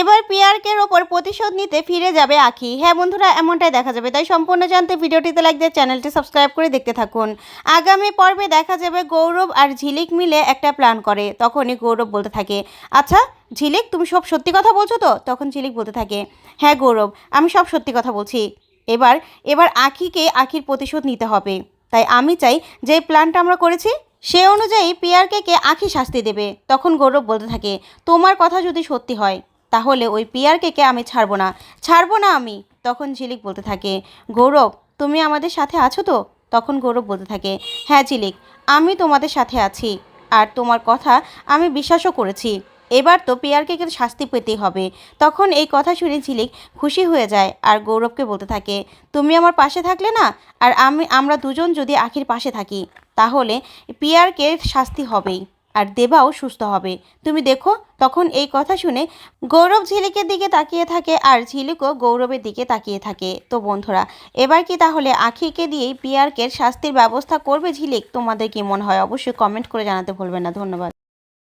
এবার পিয়ারকের ওপর প্রতিশোধ নিতে ফিরে যাবে আখি। হ্যাঁ বন্ধুরা, এমনটাই দেখা যাবে। তাই সম্পূর্ণ জানতে ভিডিওটিতে লাইক দিয়ে চ্যানেলটি সাবস্ক্রাইব করে দেখতে থাকুন। আগামী পর্বে দেখা যাবে গৌরব আর ঝিলিক মিলে একটা প্ল্যান করে। তখনই গৌরব বলতে থাকে আচ্ছা ঝিলিক, তুমি সব সত্যি কথা বলছো তো? তখন ঝিলিক বলতে থাকে হ্যাঁ গৌরব, আমি সব সত্যি কথা বলছি। এবার এবার আখিকে আখির প্রতিশোধ নিতে হবে। তাই আমি চাই যে প্ল্যানটা আমরা করেছি, সে অনুযায়ী পিয়ারকে কে আখি শাস্তি দেবে। তখন গৌরব বলতে থাকে, তোমার কথা যদি সত্যি হয় তাহলে ওই পিয়ারকে কে আমি ছাড়বো না? ছাড়বো না আমি। তখন ঝিলিক বলতে থাকে, গৌরব, তুমি আমাদের সাথে আছো তো? তখন গৌরব বলতে থাকে হ্যাঁ ঝিলিক, আমি তোমাদের সাথে আছি। আর তোমার কথা আমি বিশ্বাসও করেছি। এবার তো পিয়ারকে কে শাস্তি পেতেই হবে। তখন এই কথা শুনে ঝিলিক খুশি হয়ে যায় আর গৌরবকে বলতে থাকে, তুমি আমার পাশে থাকলে না? আর আমি, আমরা দুজন যদি আখির পাশে থাকি, তাহলে পিয়ারকে শাস্তি হবেই। আর দেবাও সুস্থ হবে। তুমি দেখো, তখন এই কথা শুনে গৌরব ঝিলিকের দিকে তাকিয়ে থাকে আর ঝিলিকও গৌরবের দিকে তাকিয়ে থাকে। তো বন্ধুরা, এবার কি তাহলে আখিকে দিয়েই পিয়ারকের শাস্তির ব্যবস্থা করবে ঝিলিক? তোমাদের কি মনে হয়? অবশ্যই কমেন্ট করে জানাতে ভুলবে না। ধন্যবাদ।